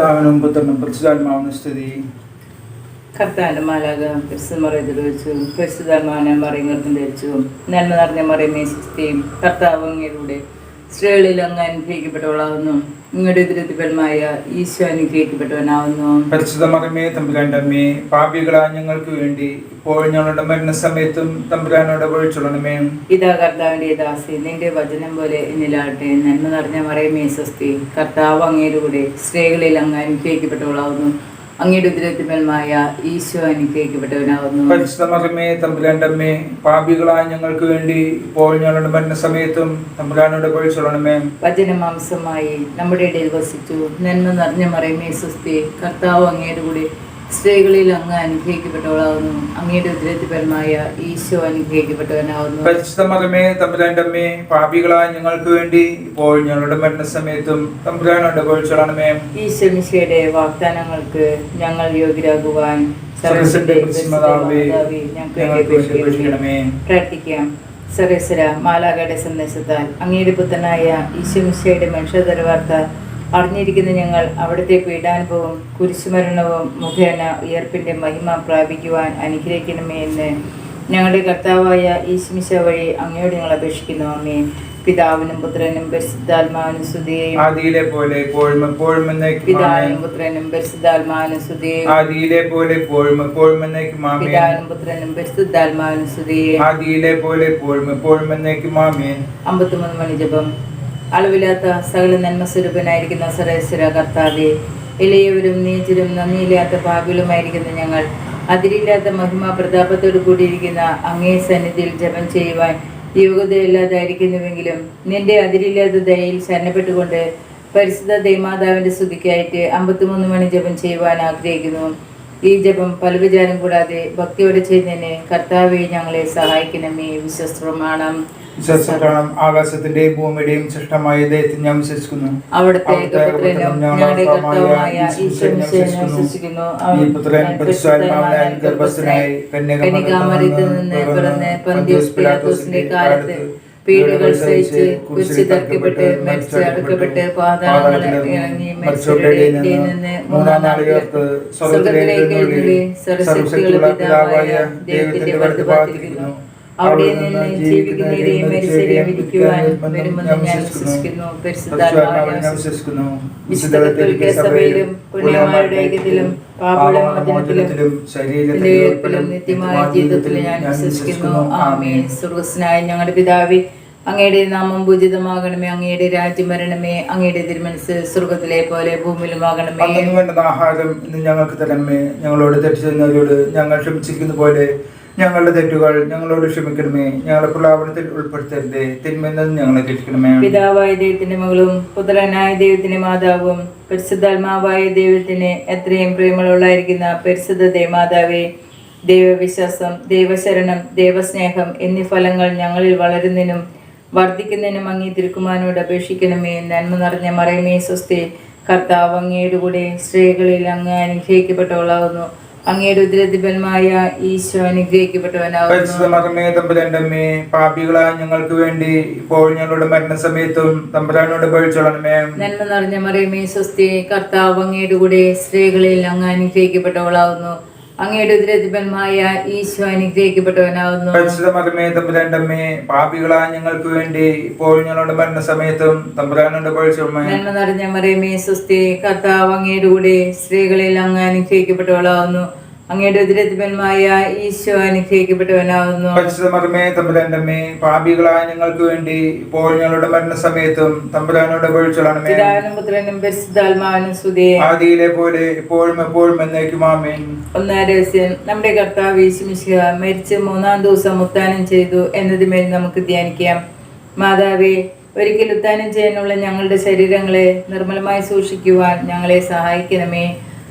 പിതാവിനും പുത്രനും പരിശുദ്ധാത്മാവിനും സ്തുതി. കർത്താവിന്റെ മാലാക പരിശുദ്ധമറയത്തിൽ വെച്ചു പരിശുദ്ധാത്മാവിനെ മറിയങ്ങൾക്കും ധരിച്ചു നന്മ നിറഞ്ഞ മറിയമേ സ്തുതിയും കർത്താവ് അങ്ങയുടെ സ്ത്രീകളിൽ അങ്ങ് അനുഗ്രഹിക്കപ്പെട്ടവളാവുന്നു നിങ്ങളുടെ ദുരിതഫലമായ ഈശോ അനുഗ്രഹിക്കപ്പെട്ടവനാവുന്നു പരിശുദ്ധ മറമേ തമ്പുരാന്റെ അമ്മേ പാപികളാ ഞങ്ങൾക്ക് വേണ്ടി ഇപ്പോൾ ഞങ്ങളുടെ മരണസമയത്തും തമ്പുരാനോട് ഒഴിച്ചുള്ളണമേ ഇതാ കർത്താവിന്റെ ദാസി നിന്റെ വചനം പോലെ എന്നിലാട്ടെ നന്മ നിറഞ്ഞ മറിയമേ സ്വസ്തി. കർത്താവ് അങ്ങേരുടെ സ്ത്രീകളിൽ അങ്ങ് അനുഗ്രഹിക്കപ്പെട്ടവളാവുന്നു അങ്ങയുടെ ദുരിതഫലമായ ഈശോ അനുഗ്രഹിക്കപ്പെട്ടവനാവുന്നു. പരിശുദ്ധ മറമേ തമ്പുരാന്റെ അമ്മേ പാപികളാ ഞങ്ങൾക്ക് വേണ്ടി ഇപ്പോൾ ഞങ്ങളുടെ മരണസമയത്തും തമ്പുരാനോട് ഒഴിച്ചുള്ളണമേ വചനമാംസമായി നമ്മുടെ ഇടയിൽ വസിച്ചു. നന്മ നിറഞ്ഞ മറയമേ സുസ്ഥി കർത്താവ് അങ്ങയുടെ കൂടെ സ്ത്രീകളിൽ അങ്ങ് അനുഗ്രഹിക്കപ്പെട്ടവളാവുന്നു. അങ്ങയുടെ ഉദ്രത്തിപരമായ ഈശോ അനുഗ്രഹിക്കപ്പെട്ടവനാവുന്നു. പരിശുദ്ധ മറമേ തമ്പുരാന്റെ അമ്മേ പാപികളായ ഞങ്ങൾക്ക് വേണ്ടി ഇപ്പോൾ ഞങ്ങളുടെ മരണസമയത്തും തമ്പുരാനോട് കൊഴിച്ചോളണമേ ഈശോ മിശിയുടെ വാഗ്ദാനങ്ങൾക്ക് ഞങ്ങൾ യോഗ്യരാകുവാൻ. പ്രാർത്ഥിക്കാം. സർവേശ്വര മാലാകയുടെ സന്ദേശത്താൽ അങ്ങയുടെ പുത്രനായ ഈശ്വമിശയുടെ മനുഷ്യ അറിഞ്ഞിരിക്കുന്ന ഞങ്ങൾ അവിടുത്തെ പീഡാനുഭവം കുരിശുമരണവും മുഖേന ഉയർപ്പിന്റെ മഹിമ പ്രാപിക്കുവാൻ അനുഗ്രഹിക്കണമേ എന്ന് ഞങ്ങളുടെ കർത്താവായ ഈശ്മിശ വഴി അങ്ങയോട് ഞങ്ങൾ അപേക്ഷിക്കുന്നു. അമ്മേ പിതാവിനും പുത്രനും പരിശുദ്ധാത്മാവിനും സ്തുതിയെയും. ആദിയിലെ പോലെ എപ്പോഴും ആമേൻ. പിതാവിനും പുത്രനും പരിശുദ്ധാത്മാവിനും സ്തുതിയെയും. ആദിയിലെ പോലെ എപ്പോഴും ആമേൻ. പിതാവിനും പുത്രനും പരിശുദ്ധാത്മാവിനും സ്തുതിയെയും. ആദിയിലെ പോലെ ഇപ്പോഴും എപ്പോഴും എന്നേക്കും ആമേൻ. അമ്പത്തിമൂന്ന് മണി ജപം. അളവില്ലാത്ത സകല നന്മ സ്വരൂപനായിരിക്കുന്ന സർവേശ്വര കർത്താവെ ഇളയവരും നീചരും നന്ദിയില്ലാത്ത പാപികളുമായിരിക്കുന്ന ഞങ്ങൾ അതിരില്ലാത്ത മഹിമ പ്രതാപത്തോടു കൂടിയിരിക്കുന്ന അങ്ങേ സന്നിധിയിൽ ജപം ചെയ്യുവാൻ യോഗ്യതയില്ലാതായിരിക്കുന്നുവെങ്കിലും നിന്റെ അതിരില്ലാത്ത ദയയിൽ ശരണപ്പെട്ടുകൊണ്ട് പരിശുദ്ധ ദൈമാതാവിന്റെ സ്തുതിക്കായിട്ട് അമ്പത്തിമൂന്ന് മണി ജപം ചെയ്യുവാൻ ആഗ്രഹിക്കുന്നു. ഈ ജപം പലവിചാരം കൂടാതെ ഭക്തിയോടെ ചെയ്യുന്നതിന് കർത്താവെ ഞങ്ങളെ സഹായിക്കണമേ. വിശ്വസ്തമാണ് വിശ്വസിക്കണം ആകാശത്തിന്റെയും ഭൂമിയുടെയും സൃഷ്ടമായ ദൈവത്തിൽ ഞാൻ വിശ്വസിക്കുന്നു. അവിടുത്തെ പീഡകൾ സഹിച്ച് മരിച്ച് അടക്കപ്പെട്ട് പാതാളങ്ങളിൽ ഇറങ്ങി മരിച്ചവരുടെ നിന്ന് മൂന്നാം സ്വർഗത്തിലേക്ക് പിതാവായ ദൈവത്തിന്റെ വലതുഭാഗത്തിരിക്കുന്നു അവിടെ നിന്ന് ജീവിക്കുന്നവരെയും മരിച്ചവരെയും വിധിക്കുവാൻ വരുമെന്ന് ഞാൻ വിശ്വസിക്കുന്നു. പരിശുദ്ധാത്മാവിനെ ഞാൻ വിശ്വസിക്കുന്നു. വിശുദ്ധ കത്തോലിക്ക സഭയിലും പുണ്യന്മാരുടെ ഐക്യത്തിലും ശരീരത്തിലും നിത്യമായ ജീവിതത്തിലും ഞാൻ വിശ്വസിക്കുന്നു. ആമേൻ. സുഹൃസ്നായ ഞങ്ങളുടെ പിതാവി അങ്ങയുടെ നാമം പൂജിതമാകണമേ അങ്ങയുടെ രാജ്യം വരണമേ അങ്ങയുടെ തിരുമനസ് സ്വർഗത്തിലെ പോലെ ഭൂമിയിലുമാകണമേ ആഹാരം ഇന്ന് ഞങ്ങൾക്ക് തരണമേ. ഞങ്ങളോട് തെറ്റ് ചെയ്യുന്നവരോട് ഞങ്ങൾ ക്ഷമിച്ചിരിക്കുന്ന പോലെ ഞങ്ങളുടെ തെറ്റുകൾ ഞങ്ങളോട് ക്ഷമിക്കണമേ. ഞങ്ങളെ പ്രലാപനത്തിൽ ഉൾപ്പെടുത്തരുതേ. തിന്മെന്നത് ഞങ്ങളെ രക്ഷിക്കണമേ. പിതാവായ ദൈവത്തിന്റെ മകളും പുത്രനായ ദൈവത്തിന്റെ മാതാവും പരിശുദ്ധാത്മാവായ ദൈവത്തിന് എത്രയും പ്രേമമുള്ളായിരിക്കുന്ന പരിശുദ്ധ ദേമാതാവേ ദൈവവിശ്വാസം ദൈവശരണം ദൈവസ്നേഹം എന്നീ ഫലങ്ങൾ ഞങ്ങളിൽ വളരുന്നതിനും വർദ്ധിക്കുന്നതിനും അങ്ങി തിരുക്കുമാനോട് അപേക്ഷിക്കണമേ നന്മ നിറഞ്ഞ മറയമേ സ്വസ്തി കർത്താവ് അങ്ങയുടെ കൂടെ സ്ത്രീകളിൽ അങ്ങ് അനുഗ്രഹിക്കപ്പെട്ടവളാകുന്നു അങ്ങയുടെ ഉദ്രതിബലമായ ഈശോ അനുഗ്രഹിക്കപ്പെട്ടവനാകുന്നു പാപികളായ ഞങ്ങൾക്ക് വേണ്ടി ഇപ്പോൾ ഞങ്ങളുടെ മരണസമയത്തും തമ്പുരാനോട് പഴിച്ചോളണമേ നന്മ നിറഞ്ഞ മറിയമേ സ്വസ്തി കർത്താവ് അങ്ങയുടെ കൂടെ സ്ത്രീകളിൽ അങ്ങ് അനുഗ്രഹിക്കപ്പെട്ടവളാവുന്നു. അങ്ങയുടെ ഉദ്രതിബലമായ ഈശോ അനുഗ്രഹിക്കപ്പെട്ടവനാവുന്നു. പരിശുദ്ധ തമ്പുരാണ്ടമ്മേ പാപികളാ ഞങ്ങൾക്ക് വേണ്ടി ഇപ്പോൾ ഞങ്ങളുടെ മരണസമയത്തും സമയത്തും പഴിച്ചോളണമേ നന്മ നിറഞ്ഞ മറിയമേ സ്വസ്തി കർത്താവ് അങ്ങയുടെ കൂടെ സ്ത്രീകളിൽ അങ്ങ് അനുഗ്രഹിക്കപ്പെട്ടവളാവുന്നു. അങ്ങയുടെ ഉദ്രതിബലമായ ഈശോ അനുഗ്രഹിക്കപ്പെട്ടവനാവുന്നു പരിശുദ്ധമർമ്മേ അമ്മേ പാപികളായ ഞങ്ങൾക്ക് വേണ്ടി ഇപ്പോൾ ഞങ്ങളുടെ മരണസമയത്തും തമ്പുരാനോട് പഴിച്ചോളണമേ പുത്രനും പരിശുദ്ധാത്മാവിനും സ്തുതിയെ ആദിയിലെ പോലെ ഇപ്പോഴും എപ്പോഴും എന്നേക്കും ആമേൻ. ഒന്നാം രഹസ്യം നമ്മുടെ കർത്താവ് യേശുമിശിഹ മരിച്ച് മൂന്നാം ദിവസം ഉത്ഥാനം ചെയ്തു എന്നതുമേൽ നമുക്ക് ധ്യാനിക്കാം. മാതാവേ ഒരിക്കൽ ഉത്താനം ചെയ്യാനുള്ള ഞങ്ങളുടെ ശരീരങ്ങളെ നിർമ്മലമായി സൂക്ഷിക്കുവാൻ ഞങ്ങളെ സഹായിക്കണമേ.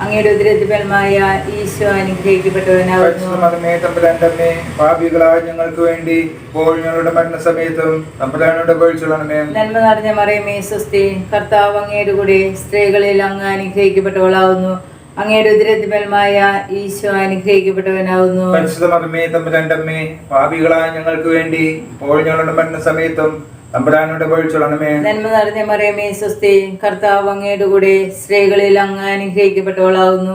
അങ്ങയുടെ ഉദരത്തിപരമായ ഈശോ അനുഗ്രഹിക്കപ്പെട്ടവനാകുന്നു. പാപികളായ ഞങ്ങൾക്ക് വേണ്ടി ഇപ്പോൾ ഞങ്ങളുടെ മരണസമയത്തും തമ്പുരാനോട് നന്മ നിറഞ്ഞ മറിയമേ സ്വസ്തി കർത്താവ് അങ്ങയുടെ കൂടെ സ്ത്രീകളിൽ അങ്ങ് അനുഗ്രഹിക്കപ്പെട്ടവളാവുന്നു അങ്ങയുടെ ഉദരത്തിപരമായ ഈശോ അനുഗ്രഹിക്കപ്പെട്ടവനാവുന്നു പരിശുദ്ധമേ തമ്പുരാന്റെ അമ്മേ പാപികളായ ഞങ്ങൾക്ക് വേണ്ടി ഇപ്പോൾ ഞങ്ങളുടെ മരണസമയത്തും തമ്പുരാനോട് പേഴ്ചൊള്ളണമേ നന്മ നിറഞ്ഞ മറിയമേ സ്വസ്തി. കർത്താവ് അങ്ങയുടെ കൂടെ സ്ത്രീകളിൽ അങ്ങ് അനുഗ്രഹിക്കപ്പെട്ടവളാവുന്നു.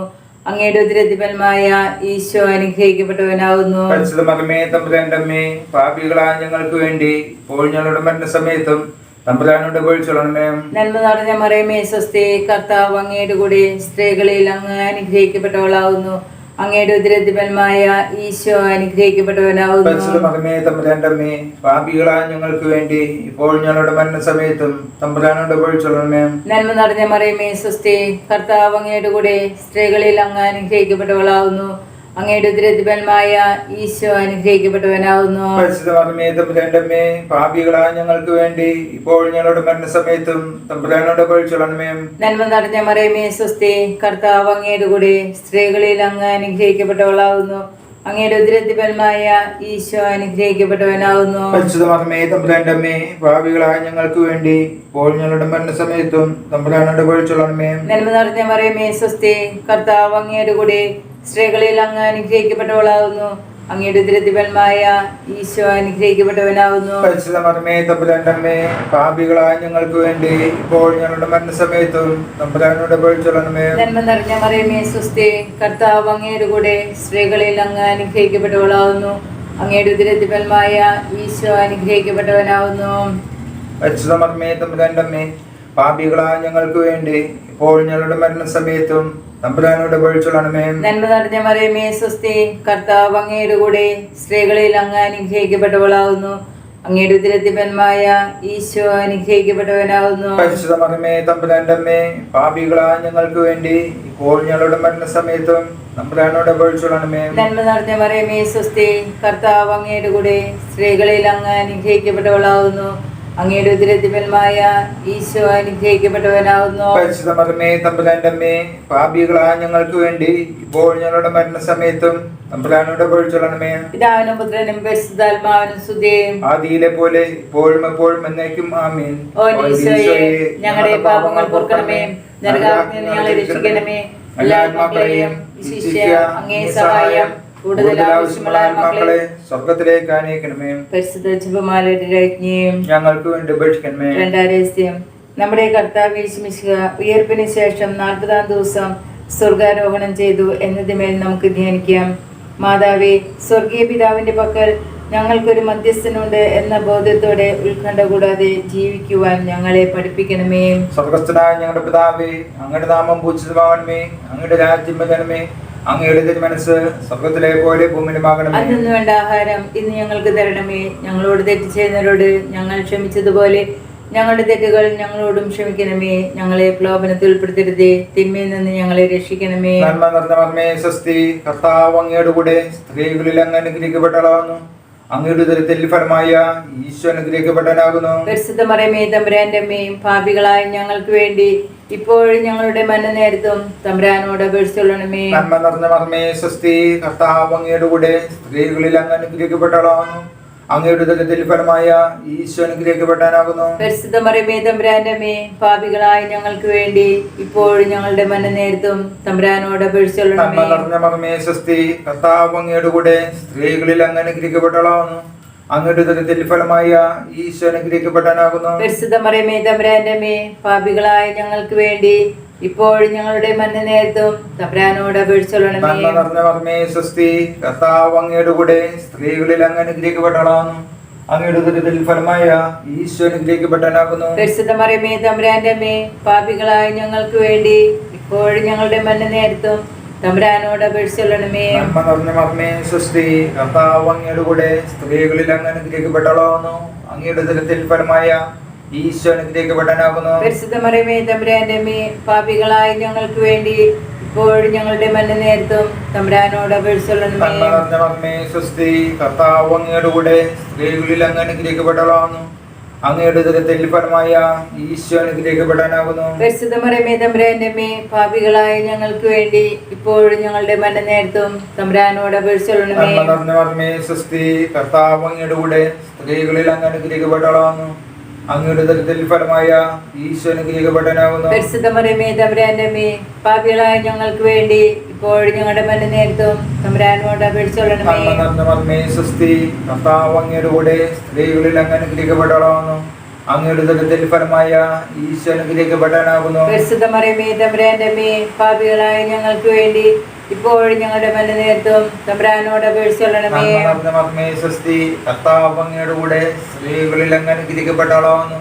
അങ്ങയുടെ ഉദരത്തിഫലമായ ഈശോ അനുഗ്രഹിക്കപ്പെട്ടവനാവുന്നു. പരിശുദ്ധമേ തമ്പുരാന്റെ അമ്മേ പാപികളായ ഞങ്ങൾക്ക് വേണ്ടി ഇപ്പോൾ ഞങ്ങളുടെ മരണസമയത്തും തമ്പുരാനോട് പേഴ്ചൊള്ളണമേ നന്മ നിറഞ്ഞ മറിയമേ സ്വസ്തി. കർത്താവ് അങ്ങയുടെ കൂടെ സ്ത്രീകളിൽ അങ്ങ് അനുഗ്രഹിക്കപ്പെട്ടവളാവുന്നു. അങ്ങയുടെ ഉദരത്തിഫലമായ ഈശോ അനുഗ്രഹിക്കപ്പെട്ടവനാവുന്നു. ഞങ്ങൾക്ക് വേണ്ടി ഇപ്പോൾ ഞങ്ങളുടെ മരണസമയത്തും തമ്പുരാനോട് പേഴ്ചൊള്ളണമേ നന്മ നിറഞ്ഞ മറിയമേ സ്വസ്തി കർത്താവ് അങ്ങയുടെ കൂടെ സ്ത്രീകളിൽ അങ്ങ് അനുഗ്രഹിക്കപ്പെട്ടവളാവുന്നു. അങ്ങയുടെ ഉദരത്തിഫലമായ ഈശോ അനുഗ്രഹിക്കപ്പെട്ടവനാവുന്നു. പാപികളായ ഞങ്ങൾക്ക് വേണ്ടി ഇപ്പോൾ ഞങ്ങളുടെ മരണസമയത്തും തമ്പുരാനോട് നന്മ നടഞ്ഞ മറിയമേ സ്വസ്തി കർത്താവ് അങ്ങയുടെ കൂടെ സ്ത്രീകളിൽ അങ്ങ് അനുഗ്രഹിക്കപ്പെട്ടവളാവുന്നു. അങ്ങയുടെ ഉദരത്തിഫലമായ ഈശോ അനുഗ്രഹിക്കപ്പെട്ടവനാവുന്നു. പരിശുദ്ധമേ തമ്പുരാന്റെ അമ്മേ പാപികളായ ഞങ്ങൾക്ക് വേണ്ടി ഇപ്പോൾ ഞങ്ങളുടെ മരണസമയത്തും തമ്പുരാനോട് നന്മ നടഞ്ഞ മറിയമേ സ്വസ്തി കർത്താവ് അങ്ങയുടെ കൂടെ സ്ത്രീകളിൽ അങ്ങ് അനുഗ്രഹിക്കപ്പെട്ടവളാകുന്നു അങ്ങയുടെ ഉദരത്തിഫലമായ ഈശോ അനുഗ്രഹിക്കപ്പെട്ടവനാകുന്നു പരിശുദ്ധമേ തമ്പുരാന്റെ അമ്മേ പാപികളായ ഞങ്ങൾക്ക് വേണ്ടി ഇപ്പോൾ ഞങ്ങളുടെ മരണസമയത്തും തമ്പുരാനോട് നന്മ നിറഞ്ഞ മറിയമേ സ്വസ്തി കർത്താവ് അങ്ങയുടെ കൂടെ സ്ത്രീകളിൽ അങ്ങ് അനുഗ്രഹിക്കപ്പെട്ടവളാകുന്നു അങ്ങയുടെ ഉദരത്തിഫലമായ ഈശോ അനുഗ്രഹിക്കപ്പെട്ടവനാകുന്നു പാപികളായ ഞങ്ങൾക്ക് വേണ്ടി ഇപ്പോൾ ഞങ്ങളുടെ മരണസമയത്തും തമ്പുരാനോട് പേഴ്ചൊള്ളണമേ നന്മ നിറഞ്ഞ മറിയമേ സ്വസ്തി കർത്താവ് അങ്ങയുടെ കൂടെ സ്ത്രീകളിൽ അങ്ങ് അനുഗ്രഹിക്കപ്പെട്ടവളാവുന്നു. അങ്ങയുടെ ഉദരത്തിഫലമായ ഈശോ അനുഗ്രഹിക്കപ്പെട്ടവനാവുന്നു. തമ്പുരാന്റെ അമ്മേ പാപികളായ ഞങ്ങൾക്ക് വേണ്ടി ഇപ്പോൾ ഞങ്ങളുടെ മരണസമയത്തും തമ്പുരാനോട് നന്മ നിറഞ്ഞ മറിയമേ സ്വസ്തി കർത്താവ് അങ്ങയുടെ കൂടെ സ്ത്രീകളിൽ അങ്ങ് അനുഗ്രഹിക്കപ്പെട്ടവളാവുന്നു. അങ്ങയുടെ ഉദരത്തിഫലമായ ഈശോ അനുഗ്രഹിക്കപ്പെട്ടവനാവുന്നു. പരിശുദ്ധമേ തമ്പുരാന്റെ അമ്മേ പാപികളായ ഞങ്ങൾക്ക് വേണ്ടി ഇപ്പോൾ ഞങ്ങളുടെ മരണസമയത്തും തമ്പുരാനോട് പേഴ്ചൊള്ളണമേ പിതാവിനും പുത്രനും പരിശുദ്ധാത്മാവിനും സ്തുതിയും. ആദിയിലെ പോലെ ഇപ്പോഴും എപ്പോഴും എന്നേക്കും ആമീൻ. ഓ ഈശോയെ ഞങ്ങളുടെ പാപങ്ങൾ പൊറുക്കണമേ. ഞങ്ങളെ രക്ഷിക്കണമേ. എല്ലാ ആത്മാക്കളെയും അങ്ങേ സഹായം. കൂടുതൽ ആവശ്യമുള്ള മക്കളെ സ്വർഗത്തിലേക്ക് അനയിക്കണമേ പരിശുദ്ധ ജപമാലയുടെ രാജ്ഞിയും ഞങ്ങൾക്ക് വേണ്ടി ഉപേക്ഷിക്കണമേ. നമ്മുടെ കർത്താവ് ഉയർപ്പിന് ശേഷം നാൽപ്പതാം ദിവസം സ്വർഗാരോഹണം ചെയ്തു എന്നതിന്മേൽ നമുക്ക് ധ്യാനിക്കാം. മാതാവേ സ്വർഗീയ പിതാവിന്റെ പക്കൽ ഞങ്ങൾക്കൊരു മധ്യസ്ഥനുണ്ട് എന്ന ബോധ്യത്തോടെ ഉത്കണ്ഠ കൂടാതെ ജീവിക്കുവാൻ ഞങ്ങളെ പഠിപ്പിക്കണമേ. സ്വർഗസ്ഥനായ ഞങ്ങളുടെ പിതാവേ അങ്ങയുടെ നാമം പൂജിതമാവണമേ അങ്ങയുടെ രാജ്യം വരണമേ. അങ്ങയുടെ തിരുമനസ് സ്വർഗത്തിലെ പോലെ ഭൂമിയിലുമാകണമേ അന്നു വേണ്ട ആഹാരം ഇന്ന് ഞങ്ങൾക്ക് തരണമേ. ഞങ്ങളോട് തെറ്റ് ചെയ്യുന്നവരോട് ഞങ്ങൾ ക്ഷമിച്ചതുപോലെ ഞങ്ങളുടെ തെറ്റുകൾ ഞങ്ങളോടും ക്ഷമിക്കണമേ. ഞങ്ങളെ പ്രലോഭനത്തിൽ ഉൾപ്പെടുത്തരുതേ. തിന്മയിൽ നിന്ന് ഞങ്ങളെ രക്ഷിക്കണമേ. നന്മ നിറഞ്ഞ സ്വസ്തി. കർത്താവ് അങ്ങയുടെ കൂടെ സ്ത്രീകളിൽ അങ്ങ് അനുഗ്രഹിക്കപ്പെട്ടളാവുന്നു അങ്ങയുടെ ഉദരത്തിൽ ഫലമായ ഈശോ അനുഗ്രഹിക്കപ്പെട്ടവനാകുന്നു. പരിശുദ്ധ മറിയമേ തമ്പുരാന്റെ അമ്മയും പാപികളായ ഞങ്ങൾക്ക് വേണ്ടി ഇപ്പോഴും ഞങ്ങളുടെ മന്ന നേരത്തും തമ്പുരാനോട് അപേക്ഷിച്ചുള്ളണമേ നന്മ നിറഞ്ഞ മർമ്മേ സ്വസ്തി കർത്താവ് അങ്ങയുടെ കൂടെ സ്ത്രീകളിൽ അങ്ങ് അനുഗ്രഹിക്കപ്പെട്ടളാവുന്നു അങ്ങയുടെ ഉദരത്തിൽ ഫലമായ ഈശോ അനുഗ്രഹിക്കപ്പെട്ടാനാകുന്നു. പരിശുദ്ധ മറിയമേ പാപികളായ ഞങ്ങൾക്ക് വേണ്ടി ഇപ്പോഴും ഞങ്ങളുടെ മന്ന നേരത്തും തമ്പുരാനോട് നന്മ നിറഞ്ഞ മർമ്മേ സ്വസ്തി കർത്താവ് അങ്ങയുടെ കൂടെ സ്ത്രീകളിൽ അങ്ങ് അനുഗ്രഹിക്കപ്പെട്ടളാവുന്നു അങ്ങയുടെ ഉദരത്തിൽ ഫലമായ ഈശോ അനുഗ്രഹിക്കപ്പെട്ടാനാകുന്നു. പരിശുദ്ധ മറിയമേ പാപികളായ ഞങ്ങൾക്ക് വേണ്ടി ഇപ്പോഴും ഞങ്ങളുടെ മന്ന നേരത്തും തമ്പുരാനോട് മർമ്മേ സ്വസ്തി കർത്താവ് അങ്ങയുടെ കൂടെ സ്ത്രീകളിൽ അങ്ങ് അങ്ങയുടെ ഉദരത്തിൽ ഫലമായ ഈശോ അനുഗ്രഹിക്കപ്പെട്ടാനാകുന്നു പരിശുദ്ധ മറിയമേ തമ്പുരാന്റെ അമ്മേ പാപികളായ ഞങ്ങൾക്ക് വേണ്ടി ഇപ്പോഴും ഞങ്ങളുടെ മന്ന നേരത്തും തമ്പുരാനോട് അപേക്ഷിച്ചോളണമേ. നന്മ നിറഞ്ഞ മർമ്മേ സ്വസ്തി കർത്താവ് അങ്ങയുടെ കൂടെ സ്ത്രീകളിൽ അങ്ങ് അനുഗ്രഹിക്കപ്പെട്ടളാവുന്നു അങ്ങയുടെ ഉദരത്തിൽ ഫലമായ തമ്പുരാന്റെ പാപികളായ ഞങ്ങൾക്ക് വേണ്ടി ഇപ്പോഴും ഞങ്ങളുടെ മന്ന നേരത്തും തമ്പുരാനോട് അപേക്ഷിച്ചുള്ളണമേ നന്മ സ്വസ്തി കർത്താവ് അങ്ങയുടെ കൂടെ സ്ത്രീകളിൽ അങ്ങ് അങ്ങയുടെ പരിശുദ്ധമറിയമേ തമ്പുരാന്റെ മേ പാപികളായ ഞങ്ങൾക്ക് വേണ്ടി ഇപ്പോഴും ഞങ്ങളുടെ മരണ നേരത്തും തമ്പുരാനോട് സ്വസ്തി കർത്താവ് അങ്ങയുടെ കൂടെ സ്ത്രീകളിൽ അങ്ങ് അങ്ങയുടെ തരത്തിൽ ഫലമായ ഈശോ അനുഗ്രഹിക്കപ്പെടാനാകുന്നു പരിശുദ്ധമറിയമേ തമ്പുരാന്റെ മേ പാപികളായ ഞങ്ങൾക്ക് വേണ്ടി ഇപ്പോൾ ഞങ്ങളുടെ മരണ നേരത്തും തമ്പുരാനോട് അപേക്ഷിച്ചോളണമേ സ്വസ്തി കർത്താവ് അങ്ങയുടെ കൂടെ സ്ത്രീകളിൽ അങ്ങ് അനുഗ്രഹിക്കപ്പെട്ടവളാകുന്നു അങ്ങയുടെ ദുരിതത്തിൽ ഫലമായ ഈശ്വരനിലേക്ക് പെടാനാകുന്നു പരിശുദ്ധമറിയമേ തമ്പുരാന്റെ മേ പാപികളായ ഞങ്ങൾക്ക് വേണ്ടി ഇപ്പോഴും ഞങ്ങളുടെ മലനേത്തും തമ്പുരാനോട് അപേക്ഷിച്ചൊള്ളണമേ നന്മ നിറഞ്ഞ മർമ്മേ സ്വസ്തി കർത്താവ് അങ്ങയുടെ കൂടെ സ്ത്രീകളിൽ അങ്ങ് അനുഗ്രഹിക്കപ്പെട്ടവളാകുന്നു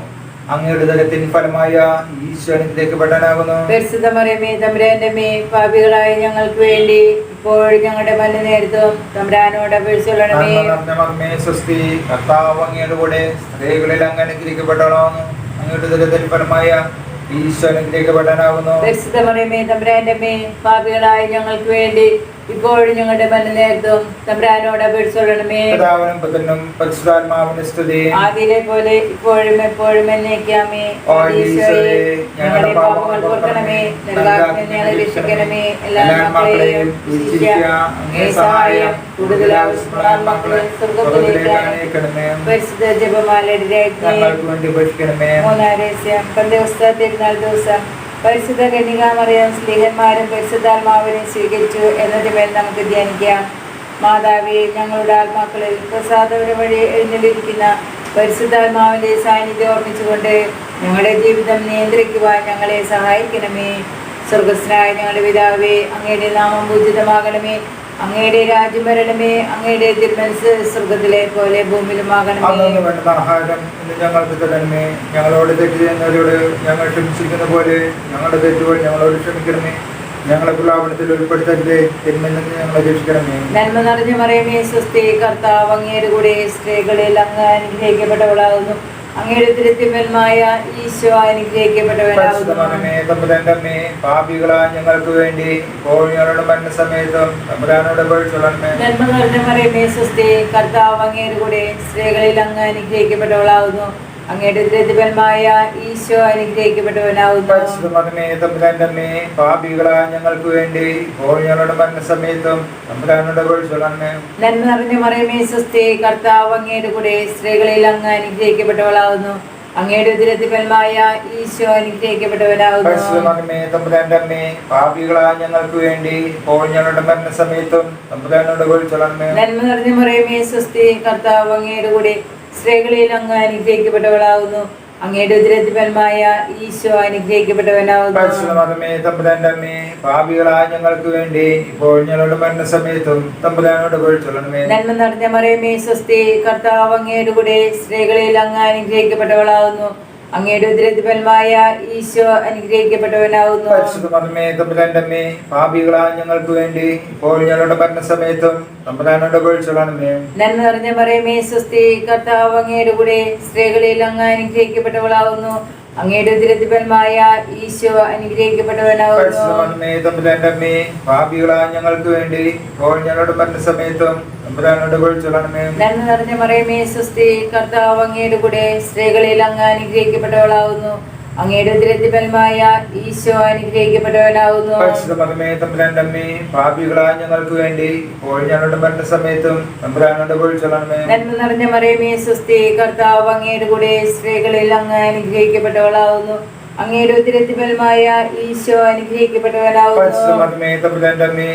അങ്ങയുടെ ദുരിതത്തിൽ ഫലമായ ഈശോ പെടാനാകുന്നു. പരിശുദ്ധമറിയമേ തമ്പുരാന്റെ മേ പാപികളായ ഞങ്ങൾക്ക് വേണ്ടി ഇപ്പോൾ ഞങ്ങളുടെ മരണ നേരത്തും തമ്പുരാനോട് സ്വസ്തി കർത്താവ് അങ്ങയുടെ കൂടെ സ്ത്രീകളിൽ അങ്ങ് അനുഗ്രഹിക്കപ്പെട്ടവളാകുന്നു അങ്ങയുടെ ദുരിതത്തിൽ ഫലമായ ഈശോ അനുഗ്രഹിക്കപ്പെടാനാകുന്നു. പരിശുദ്ധമറിയമേ തമ്പുരാന്റെ മേ പാപികളായ ഞങ്ങൾക്ക് വേണ്ടി ഇപ്പോഴും ഞങ്ങളുടെ മരണ തമ്പ്രാനോട് അപേക്ഷിച്ചോളണമേ. ആദിയിലെ പോലെ ഇപ്പോഴും എപ്പോഴും എന്നേക്കാമേ. ഞങ്ങളുടെ പാപങ്ങൾ കൊടുക്കണമേ ഞങ്ങളെ രക്ഷിക്കണമേ. എല്ലാ മക്കളെയും സഹായം കൂടുതൽ ആവശ്യമുള്ള മക്കളെ സ്വർഗത്തിലേക്ക് അയക്കണമേ. പരിശുദ്ധ ജപമാലയുടെ മൂന്നാം ദിവസം പന്തവസ്ഥ ദിവസം പരിശുദ്ധ കന്യകാമറിയം സ്ത്രീഹന്മാരും പരിശുദ്ധാത്മാവിനെ സ്വീകരിച്ചു എന്നതിന്മേൽ നമുക്ക് ധ്യാനിക്കാം. മാതാവേ ഞങ്ങളുടെ ആത്മാക്കളിൽ പ്രസാദപര വഴി എഴുന്നള്ളിരിക്കുന്ന പരിശുദ്ധാത്മാവിന്റെ സാന്നിധ്യം ഓർമ്മിച്ചുകൊണ്ട് ഞങ്ങളുടെ ജീവിതം നിയന്ത്രിക്കുവാൻ ഞങ്ങളെ സഹായിക്കണമേ. സ്വർഗസ്നായ ഞങ്ങളുടെ പിതാവേ അങ്ങയുടെ നാമം പൂജിതമാകണമേ. അങ്ങയുടെ രാജ്യം വരണമേ അങ്ങയുടെ തിരുമനസ് സ്വർഗത്തിലെ പോലെ ഭൂമിയിലുമാകണമേ ആഹാരം ഞങ്ങൾക്ക് തരണമേ. ഞങ്ങളോട് തെറ്റ് ചെയ്യുന്നവരോട് ഞങ്ങൾ ക്ഷമിച്ചിരിക്കുന്ന പോലെ ഞങ്ങളുടെ തെറ്റുകൾ ഞങ്ങളോട് ക്ഷമിക്കണമേ. ഞങ്ങളെ പ്രലാപനത്തിൽ ഉൾപ്പെടുത്തരുതേ തിന്മയിൽ ഞങ്ങളെ രക്ഷിക്കണമേ. നന്മ നിറഞ്ഞ മറിയമേ സ്വസ്തി കർത്താവ് അങ്ങയുടെ കൂടെ സ്ത്രീകളിൽ അങ്ങ് അനുഗ്രഹിക്കപ്പെട്ടവളാകുന്നു. അങ്ങയുടെ തിരുത്തിമന്മായ ഈശോ അമ്മേ പാപികളാ ഞങ്ങൾക്ക് വേണ്ടി ഇപ്പോൾ മരണ സമയത്തും തമ്പുരാനോട് നന്മകളുടെ മറിയമേ സ്വസ്തി കർത്താവ് അങ്ങയുടെ കൂടെ സ്ത്രീകളിൽ അങ്ങ് അനുഗ്രഹിക്കപ്പെട്ടവളാകുന്നു. അങ്ങയുടെ ഈശോ അനുഗ്രഹിക്കപ്പെട്ടവനാകുന്നു പരിശുദ്ധമേ തമ്പുരാന്റെ അമ്മേ പാപികളാ ഞങ്ങൾക്ക് വേണ്ടി ഇപ്പോൾ ഞങ്ങളുടെ മരണസമയത്തും തമ്പുരാനോട് പേഴ്ചൊള്ളണമേ നന്മ നിറഞ്ഞ മറിയമേ സ്വസ്തി കർത്താവ് അങ്ങയുടെ കൂടെ സ്ത്രീകളിൽ അങ്ങ് അനുഗ്രഹിക്കപ്പെട്ടവളാവുന്നു. അങ്ങയുടെ ഉദരത്തിഫലമായ ഈശോ അനുഗ്രഹിക്കപ്പെട്ടവനാകുന്നു പരിശുദ്ധമേ തമ്പുരാന്റെ അമ്മേ പാപികളാ ഞങ്ങൾക്ക് വേണ്ടി ഇപ്പോൾ ഞങ്ങളുടെ മരണസമയത്തും തമ്പുരാനോട് പേഴ്ചൊള്ളണമേ നന്മ നിറഞ്ഞ മറിയമേ സ്വസ്തി കർത്താവ് അങ്ങയുടെ കൂടെ സ്ത്രീകളിൽ അങ്ങ് അനുഗ്രഹിക്കപ്പെട്ടവളാകുന്നു അങ്ങയുടെ ഉദരത്തിപരമായ ഈശോ ഞങ്ങൾക്ക് വേണ്ടി ഇപ്പോൾ ഞങ്ങളുടെ മരണസമയത്തും തമ്പുരാനോട് നന്മ നിറഞ്ഞ മറിയമേ സ്വസ്തി കർത്താവ് അങ്ങയുടെ കൂടെ സ്ത്രീകളിൽ അങ്ങ് അനുഗ്രഹിക്കപ്പെട്ടവളാകുന്നു അങ്ങയുടെ ഉദരത്തിഫലമായ ഈശോ അനുഗ്രഹിക്കപ്പെട്ടവനാകുന്നു പരിശുദ്ധമേ തമ്പുരാന്റെ അമ്മേ പാപികളാ ഞങ്ങൾക്ക് വേണ്ടി ഇപ്പോൾ ഞങ്ങളുടെ ഭരണസമയത്തും തമ്പുരാനോട് പേഴ്ചൊള്ളണമേ നന്മ നിറഞ്ഞ മറിയമേ സ്വസ്തി കർത്താവ് അങ്ങയുടെ കൂടെ സ്ത്രീകളിൽ അങ്ങ് അനുഗ്രഹിക്കപ്പെട്ടവളാകുന്നു അങ്ങയുടെ തിരുത്തിപ്പന്മായ ഈശോ അനുഗ്രഹിക്കപ്പെട്ടവനാകുന്നു. പാപികളാ ഞങ്ങൾക്ക് വേണ്ടി ഇപ്പോൾ ഞങ്ങളുടെ മരണസമയത്തും നന്മ നിറഞ്ഞ മറിയമേ സ്വസ്തി കർത്താവ് അങ്ങയുടെ കൂടെ സ്ത്രീകളിൽ അങ്ങ് അനുഗ്രഹിക്കപ്പെട്ടവളാകുന്നു. അങ്ങയുടെ ഉദരത്തിഫലമായ ഈശോ അനുഗ്രഹിക്കപ്പെട്ടവനാകുന്നു പരിശുദ്ധമേ തമ്പുരാന്റെ അമ്മേ പാപികളാ ഞങ്ങൾക്ക് വേണ്ടി ഇപ്പോൾ ഞങ്ങളുടെ മരണസമയത്തും തമ്പുരാനോട് പേഴ്ചൊള്ളണമേ നന്മ നിറഞ്ഞ മറിയമേ സ്വസ്തി കർത്താവ് അങ്ങയുടെ കൂടെ സ്ത്രീകളിൽ അങ്ങ് അനുഗ്രഹിക്കപ്പെട്ടവളാകുന്നു അങ്ങയുടെ ഉദരത്തിഫലമായ ഈശോ തമ്പുരാന്റെ അമ്മേ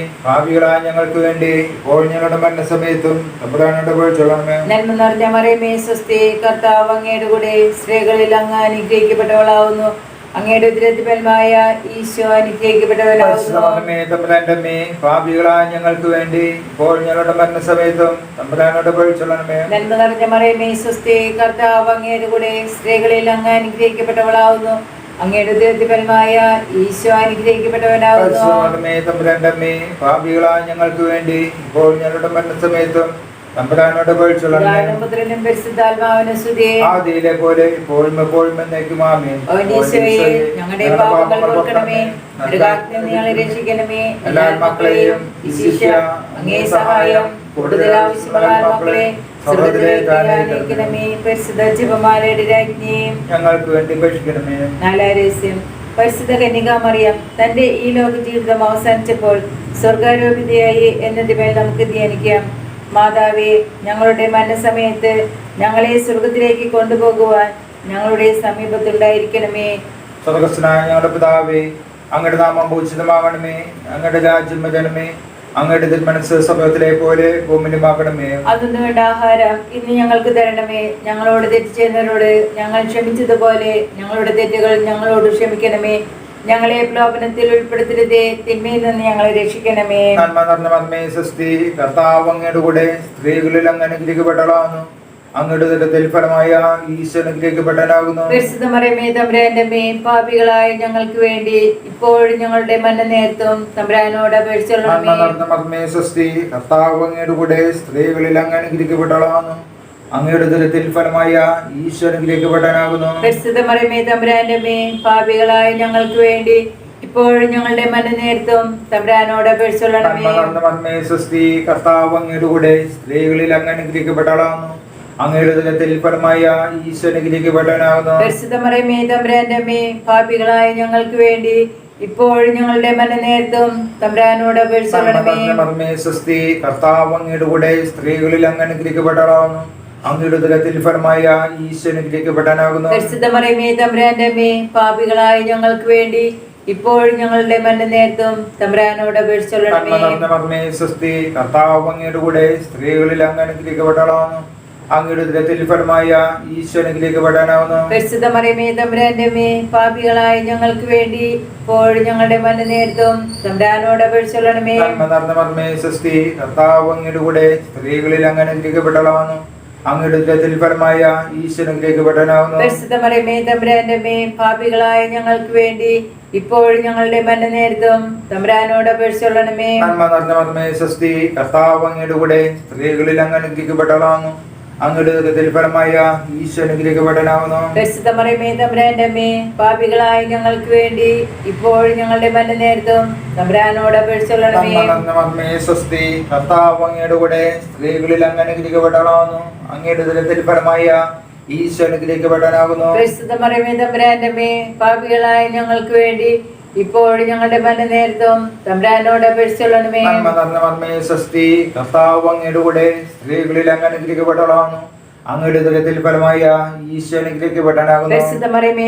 ഞങ്ങൾക്ക് വേണ്ടി ഇപ്പോൾ ഞങ്ങളുടെ മരണസമയത്തും നന്മ നിറഞ്ഞ മറിയമേ സ്വസ്തി കർത്താവ് അങ്ങയുടെ കൂടെ സ്ത്രീകളിൽ അങ്ങ് അനുഗ്രഹിക്കപ്പെട്ടവളാവുന്നു. അങ്ങയുടെ ഉദരത്തിഫലമായ ഈശോ തമ്പുരാന്റെ അമ്മേ ഞങ്ങൾക്ക് വേണ്ടി ഇപ്പോൾ ഞങ്ങളുടെ മരണസമയത്തും നന്മ നിറഞ്ഞ മറിയമേ സ്വസ്തി കർത്താവ് അങ്ങയുടെ കൂടെ സ്ത്രീകളിൽ അങ്ങ് അനുഗ്രഹിക്കപ്പെട്ടവളാകുന്നു അങ്ങയുടെ ഈശോ അനുഗ്രഹിക്കപ്പെട്ടവനാകുന്നു. അമ്മേ ഞങ്ങൾക്ക് വേണ്ടി ഇപ്പോൾ ഞങ്ങളുടെ മരണസമയത്തും തമ്പുരാനോട് ആദിയിലെ പോലെ ഇപ്പോഴും എപ്പോഴും എന്നേക്കും ഞങ്ങളുടെ പാപങ്ങൾ ഓർക്കണമേ. മൃഗാഗ്നി ഞങ്ങളെ രക്ഷിക്കണമേ. എല്ലാ മക്കളെയും അങ്ങേ സഹായം കൂടുതൽ ആവശ്യമുള്ള മക്കളെ പരിശുദ്ധ രാജ്ഞിയും ഞങ്ങൾക്ക് വേണ്ടി അപേക്ഷിക്കണമേ പരിശുദ്ധ കന്യകാമറിയം തന്റെ ഈ ലോക ജീവിതം അവസാനിച്ചപ്പോൾ സ്വർഗാരോപിതയായി എന്നതിമേൽ നമുക്ക് ധ്യാനിക്കാം. മാതാവേ ഞങ്ങളുടെ മരണസമയത്ത് ഞങ്ങളെ സ്വർഗത്തിലേക്ക് കൊണ്ടുപോകുവാൻ ഞങ്ങളുടെ സമീപത്തുണ്ടായിരിക്കണമേ. സ്വർഗസ്നായ ഞങ്ങളുടെ പിതാവേ അങ്ങയുടെ നാമം ഭൂഷിതമാകണമേ അങ്ങയുടെ രാജ്യം വരണമേ. അങ്ങയുടെ തിരുമനസ് സ്വർഗത്തിലെ പോലെ ഭൂമിയിലുമാകണമേ അതൊന്നു വേണ്ട ആഹാരം ഇന്ന് ഞങ്ങൾക്ക് തരണമേ. ഞങ്ങളോട് തെറ്റ് ചെയ്യുന്നവരോട് ഞങ്ങൾ ക്ഷമിച്ചതുപോലെ ഞങ്ങളുടെ തെറ്റുകൾ ഞങ്ങളോട് ക്ഷമിക്കണമേ. ഞങ്ങളെ പ്രലോഭനത്തിൽ ഉൾപ്പെടുത്തരുതേ. തിന്മയിൽ നിന്ന് ഞങ്ങളെ രക്ഷിക്കണമേ. നന്മ നിറഞ്ഞ മന്മേ സ്വസ്തി കർത്താവ് അങ്ങയുടെ കൂടെ സ്ത്രീകളിൽ അങ്ങ് അനുഗ്രഹിക്കപ്പെട്ടളാവുന്നു അങ്ങയുടെ ദുരിതത്തിൽ ഫലമായ ഈശോ അനുഗ്രഹിക്കപ്പെട്ടനാകുന്നു പരിശുദ്ധ മറിയമേ മേ പാപികളായ ഞങ്ങൾക്ക് വേണ്ടി ഇപ്പോഴും ഞങ്ങളുടെ മന്ന നേരത്തും തമ്പുരാനോട് അങ്ങയുടെ കൂടെ സ്ത്രീകളിൽ അങ്ങ് അനുഗ്രഹിക്കപ്പെട്ടളാവുന്നു അങ്ങയുടെ ദുരിതത്തിൽ ഫലമായ ഈശോ അനുഗ്രഹിക്കപ്പെട്ടനാകുന്നു പരിശുദ്ധ മറിയമേ തമ്പുരാന്റെ മേ പാപികളായ ഞങ്ങൾക്ക് വേണ്ടി ഇപ്പോഴും ഞങ്ങളുടെ മന്ന നേരത്തും തമ്പുരാനോട് സ്വസ്തി കർത്താവ് അങ്ങയുടെ കൂടെ സ്ത്രീകളിൽ അങ്ങ് അനുഗ്രഹിക്കപ്പെട്ടളാവുന്നു അങ്ങയുടെ ദിനത്തിൽ പരമായ ഈശോ അനുഗ്രഹിക്കപ്പെട്ടനാകുന്നു പരിശുദ്ധ മറിയമേ തമ്പുരാന്റെ പാപികളായ ഞങ്ങൾക്ക് വേണ്ടി ഇപ്പോഴും ഞങ്ങളുടെ മന നേരത്തും തമ്പുരാനോട് അപേക്ഷിക്കണമേ സ്വസ്തി കർത്താവ് അങ്ങയുടെ കൂടെ സ്ത്രീകളിൽ അങ്ങ് അനുഗ്രഹിക്കപ്പെട്ടളാവുന്നു അങ്ങയുടെ ദുരത്തിൽ ഫലമായ ഈശോ അനുഗ്രഹിക്കപ്പെടാനാകുന്നു പരിശുദ്ധ മറിയമേ തമ്പുരാന്റെ മേ പാപികളായ ഞങ്ങൾക്ക് വേണ്ടി ഇപ്പോഴും ഞങ്ങളുടെ മന്ന നേരത്തും തമ്പുരാനോട് അപേക്ഷിച്ചോളണമേ മർമ്മേ സ്വസ്തി കർത്താവ് അങ്ങയുടെ കൂടെ സ്ത്രീകളിൽ അങ്ങ് അനുഗ്രഹിക്കപ്പെട്ടളാവുന്നു അങ്ങയുടെ ഉദരത്തിൽ ഫലമായ ഈശ്വരനിലേക്ക് അനുഗ്രഹിക്കപ്പെടാനാകുന്നു പരിശുദ്ധ മറിയമേ പാപികളായ ഞങ്ങൾക്ക് വേണ്ടി ഇപ്പോഴും ഞങ്ങളുടെ മന്ന നേരത്തും തമ്പുരാനോട് അപേക്ഷിച്ചോളണമേ. നിറഞ്ഞ മർമ്മേ സ്വസ്തി കർത്താവ് അങ്ങയുടെ കൂടെ സ്ത്രീകളിൽ അങ്ങനെ അനുഗ്രഹിക്കപ്പെട്ടളാവുന്നു അങ്ങയുടെ ഉദരത്തിൽ ഫലമായ ഈശോ അനുഗ്രഹിക്കപ്പെടാനാകുന്നു പരിശുദ്ധ മറിയമേ തമ്പുരാന്റെ പാപികളായ ഞങ്ങൾക്ക് വേണ്ടി ഇപ്പോഴും ഞങ്ങളുടെ മന്ന നേരത്തും തമ്പുരാനോട് അപേക്ഷിച്ചോളണമേ. നന്മ നിറഞ്ഞ മർമ്മേ സ്വസ്തി കർത്താവ് അങ്ങയുടെ കൂടെ സ്ത്രീകളിൽ അങ്ങനെ അനുഗ്രഹിക്കപ്പെട്ടളാവുന്നു അങ്ങയുടെ അനുഗ്രഹിക്കപ്പെടാനാവുന്നു പാപികളായ ഞങ്ങൾക്ക് വേണ്ടി ഇപ്പോൾ ഞങ്ങളുടെ മന്ന നേരത്തും തമ്പുരാനോട് അപേക്ഷിച്ചോളണമേ നന്മ സ്വസ്തി കർത്താവ് അങ്ങയുടെ കൂടെ സ്ത്രീകളിൽ അങ്ങ് അനുഗ്രഹിക്കപ്പെട്ടളാവുന്നു അങ്ങയുടെ ഉദരത്തിൽ ഫലമായ ഈശോ അനുഗ്രഹിക്കപ്പെടാനാകുന്നു പരിശുദ്ധ മറിയമേ തമ്പുരാന്റെ മേ പാപികളായ ഞങ്ങൾക്ക് വേണ്ടി ഇപ്പോഴും ഞങ്ങളുടെ മന്ന നേരത്തും തമ്പുരാനോട് കർത്താവ് അങ്ങയുടെ കൂടെ സ്ത്രീകളിൽ അങ്ങ് അനുഗ്രഹിക്കപ്പെട്ടളാവുന്നു അങ്ങയുടെ ഉദരത്തിൽ ഫലമായ ഈശോ അനുഗ്രഹിക്കപ്പെടാനാകുന്നു പരിശുദ്ധ മറിയമേ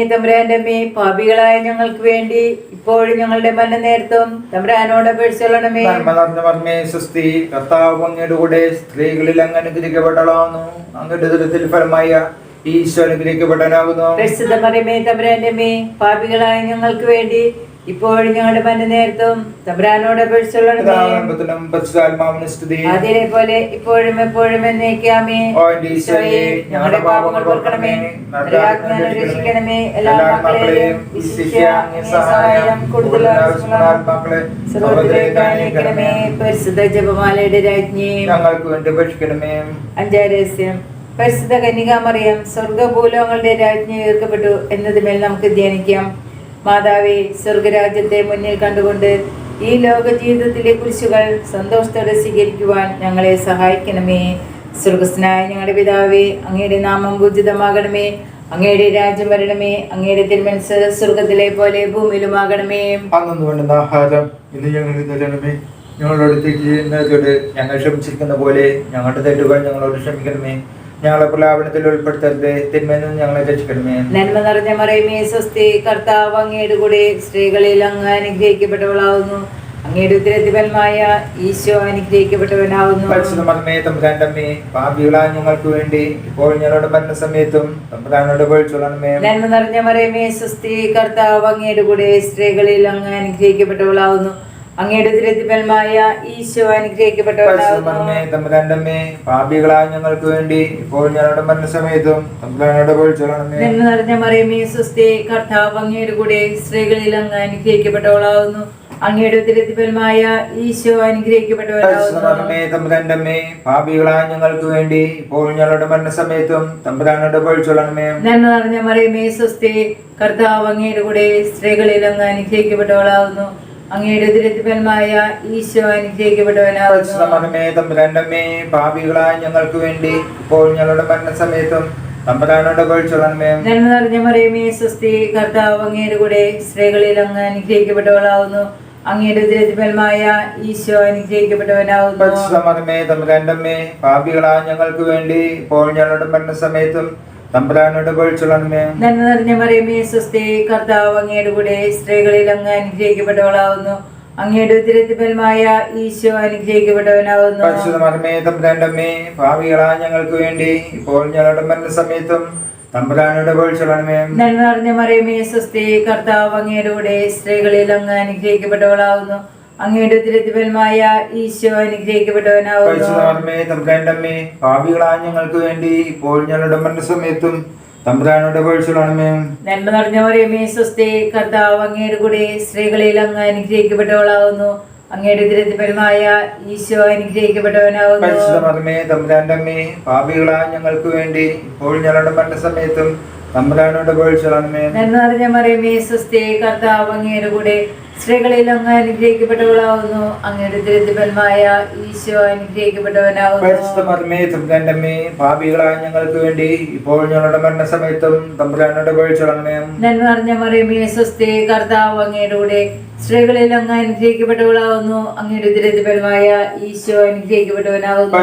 പാപികളായ ഞങ്ങൾക്ക് വേണ്ടി ഇപ്പോഴും ഞങ്ങളുടെ മന്ന നേരത്തും തമ്പുരാനോട് നിറഞ്ഞ മർമ്മേ സ്വസ്തി കർത്താവ് അങ്ങയുടെ കൂടെ സ്ത്രീകളിൽ അങ്ങ് അനുഗ്രഹിക്കപ്പെട്ടളാവുന്നു അങ്ങയുടെ ദുരത്തിൽ ഫലമായ ഈശോ അനുഗ്രഹിക്കപ്പെടാനാകുന്നു പാപികളായ ഞങ്ങൾക്ക് വേണ്ടി ഇപ്പോഴും ഞങ്ങളുടെ മന്ന നേരത്തും തമ്പുരാനോട് അതിനെ പോലെ ഇപ്പോഴും എപ്പോഴും എന്നേക്കാമേ ഞങ്ങളുടെ പാപങ്ങൾ പൊറുക്കണമേ രക്ഷിക്കണമേ എല്ലാ മക്കളെയും സഹായം കൂടുതൽ മക്കളെ പരിശുദ്ധ ജപമാലയുടെ രാജ്ഞിയും ഞങ്ങൾക്ക് വേണ്ടി ഭക്ഷിക്കണമേ അഞ്ചാരസ്യം പരിശുദ്ധ കന്യകാമറിയം സ്വർഗഭൂലോകങ്ങളുടെ രാജ്ഞി ഉയർക്കപ്പെട്ടു എന്നതുമേൽ നമുക്ക് ധ്യാനിക്കാം. മാതാവേ സ്വർഗരാജ്യത്തെ മുന്നിൽ കണ്ടുകൊണ്ട് ഈ ലോക ജീവിതത്തിലെ കുരിശുകൾ സന്തോഷത്തോടെ സ്വീകരിക്കുവാൻ ഞങ്ങളെ സഹായിക്കണമേ. സ്വർഗസ്നായ ഞങ്ങളുടെ പിതാവേ അങ്ങയുടെ നാമം പൂജിതമാകണമേ. അങ്ങയുടെ രാജ്യം വരണമേ. അങ്ങയുടെ തിരുമനസ് സ്വർഗത്തിലെ പോലെ ഭൂമിയിലുമാകണമേ. അന്നു ആഹാരം ഇന്ന് ഞങ്ങൾ തരണമേ. ഞങ്ങളുടെ അടുത്തേക്ക് ഞങ്ങൾ ക്ഷമിച്ചിരിക്കുന്ന പോലെ ഞങ്ങളുടെ തെറ്റുകൾ ഞങ്ങളോട് ക്ഷമിക്കണമേ. ഞങ്ങളെ പ്രലാപനത്തിൽ ഉൾപ്പെടുത്തരുത്. തിന്മയിൽ ഞങ്ങളെ രക്ഷിക്കണമേ. നന്മ നിറഞ്ഞ മറയമേ സ്വസ്തി കർത്താവ് അങ്ങയുടെ കൂടെ സ്ത്രീകളിൽ അങ്ങ് അനുഗ്രഹിക്കപ്പെട്ടവളാവുന്നു. അങ്ങയുടെ ഉത്തരത്തിഫലമായ ഈശോ അനുഗ്രഹിക്കപ്പെട്ടവനാവുന്നു. പരിശുദ്ധമേ തമ്പുരാന്റെ അമ്മേ പാപികളായ ഞങ്ങൾക്ക് വേണ്ടി ഇപ്പോൾ ഞങ്ങളുടെ മരണസമയത്തും തമ്പുരാനോട് പൊഴിച്ചോളണമേ നന്മ നിറഞ്ഞ മറയമേ സ്വസ്തി കർത്താവ് അങ്ങയുടെ കൂടെ സ്ത്രീകളിൽ അങ്ങ് അനുഗ്രഹിക്കപ്പെട്ടവളാവുന്നു. അങ്ങയുടെ തിരുത്തിപ്പൽമായ ഈശോ അമ്മേ പാപികളായ ഞങ്ങൾക്ക് വേണ്ടി ഇപ്പോൾ ഞങ്ങളുടെ മരണസമയത്തും നന്മ നിറഞ്ഞ മറിയമേ സ്വസ്തി കർത്താവ് അങ്ങയുടെ കൂടെ സ്ത്രീകളിൽ അങ്ങ് അനുഗ്രഹിക്കപ്പെട്ടവളാവുന്നു. അങ്ങയുടെ തിരുത്തിപ്പൽമായ ഈശോ തമ്പുരാന്റെ പാപികളായ ഞങ്ങൾക്ക് വേണ്ടി ഇപ്പോൾ ഞങ്ങളുടെ മരണസമയത്തും തമ്പുരാനോട് പൊഴിച്ചോളണമേ നന്മ നിറഞ്ഞ മറിയമേ സ്വസ്തി കർത്താവ് അങ്ങയുടെ കൂടെ സ്ത്രീകളിൽ അങ്ങ് അനുഗ്രഹിക്കപ്പെട്ടവളാവുന്നു. അങ്ങയുടെ ഉദരത്തിഫലമായ ഈശോ അനുഗ്രഹിക്കപ്പെട്ടവനാകുന്നു തമ്പുരാന്റമ്മേ പാപികളായ ഞങ്ങൾക്ക് വേണ്ടി ഇപ്പോൾ ഞങ്ങളുടെ മരണസമയത്തും നിറഞ്ഞ മറിയമേ സ്വസ്തി കർത്താവ് അങ്ങയുടെ കൂടെ സ്ത്രീകളിൽ അങ്ങ് അനുഗ്രഹിക്കപ്പെട്ടവളാവുന്നു. അങ്ങയുടെ ഉദരത്തിഫലമായ ഈശോ അനുഗ്രഹിക്കപ്പെട്ടവനാവുന്നു. തമ്പുരാന്റമ്മേ പാപികളായ ഞങ്ങൾക്ക് വേണ്ടി ഇപ്പോൾ ഞങ്ങളുടെ മരണസമയത്തും തമ്പുരാനോട് പഴിച്ചുള്ളമേ നന്മ നിറഞ്ഞ മറിയമേ സ്വസ്തി കർത്താവ് അങ്ങയുടെ കൂടെ സ്ത്രീകളിൽ അങ്ങ് അനുഗ്രഹിക്കപ്പെട്ടവളാവുന്നു. അങ്ങയുടെ ഈശോ തമ്പുരാന്റമ്മേ ഞങ്ങൾക്ക് വേണ്ടി ഇപ്പോൾ ഞങ്ങളുടെ മരണസമയത്തും തമ്പുരാനോട് പഴിച്ചുള്ളമേ നന്മ നിറഞ്ഞ മറിയമേ സ്വസ്തി കർത്താവ് അങ്ങയുടെ കൂടെ സ്ത്രീകളിൽ അങ്ങ് അനുഗ്രഹിക്കപ്പെട്ടവളാവുന്നു. അങ്ങയുടെ തിരുത്തിപരമായ ഈശോ അനുഗ്രഹിക്കപ്പെട്ടവനാകുന്നു പരിശുദ്ധമേ തമ്പുരാന്റമ്മേ പാപികളായ ഞങ്ങൾക്ക് വേണ്ടി ഇപ്പോൾ ഞങ്ങളുടെ മരണസമയത്തും തമ്പുരാനോട് നന്മ നിറഞ്ഞ മറിയമേ സ്വസ്തി കർത്താവ് അങ്ങയുടെ കൂടെ സ്ത്രീകളിൽ അങ്ങ് അനുഗ്രഹിക്കപ്പെട്ടവളാവുന്നു. അങ്ങയുടെ ഉദരത്തിഫലമായ ഈശോ അനുഗ്രഹിക്കപ്പെട്ടവനാകുന്നു പരിശുദ്ധമേ തമ്പുരാന്റമ്മേ പാപികളായ ഞങ്ങൾക്ക് വേണ്ടി ഇപ്പോൾ ഞങ്ങളുടെ മരണസമയത്തും തമ്പുരാനോട് പഴിച്ചുള്ളമേ നന്മ നിറഞ്ഞ മറിയമേ സ്വസ്തി കർത്താവ് അങ്ങയുടെ കൂടെ സ്ത്രീകളിൽ അങ്ങ് അനുഗ്രഹിക്കപ്പെട്ടവളാവുന്നു. അങ്ങയുടെ ഉദരത്തിഫലമായ ഈശോ അനുഗ്രഹിക്കപ്പെട്ടവനാവുന്നു. പാപികളായ ഞങ്ങൾക്ക് വേണ്ടി ഇപ്പോൾ ഞങ്ങളുടെ മരണസമയത്തും തമ്പുരാനോട് പഴിച്ചുള്ളമേ നന്മ നിറഞ്ഞ മറിയമേ സ്വസ്തി കർത്താവ് അങ്ങയുടെ കൂടെ സ്ത്രീകളിൽ അങ്ങ് അനുഗ്രഹിക്കപ്പെട്ടവളാവുന്നു. അങ്ങയുടെ ദുരിതപരമായ ഈശോ അനുഗ്രഹിക്കപ്പെട്ടവനാവുന്നു.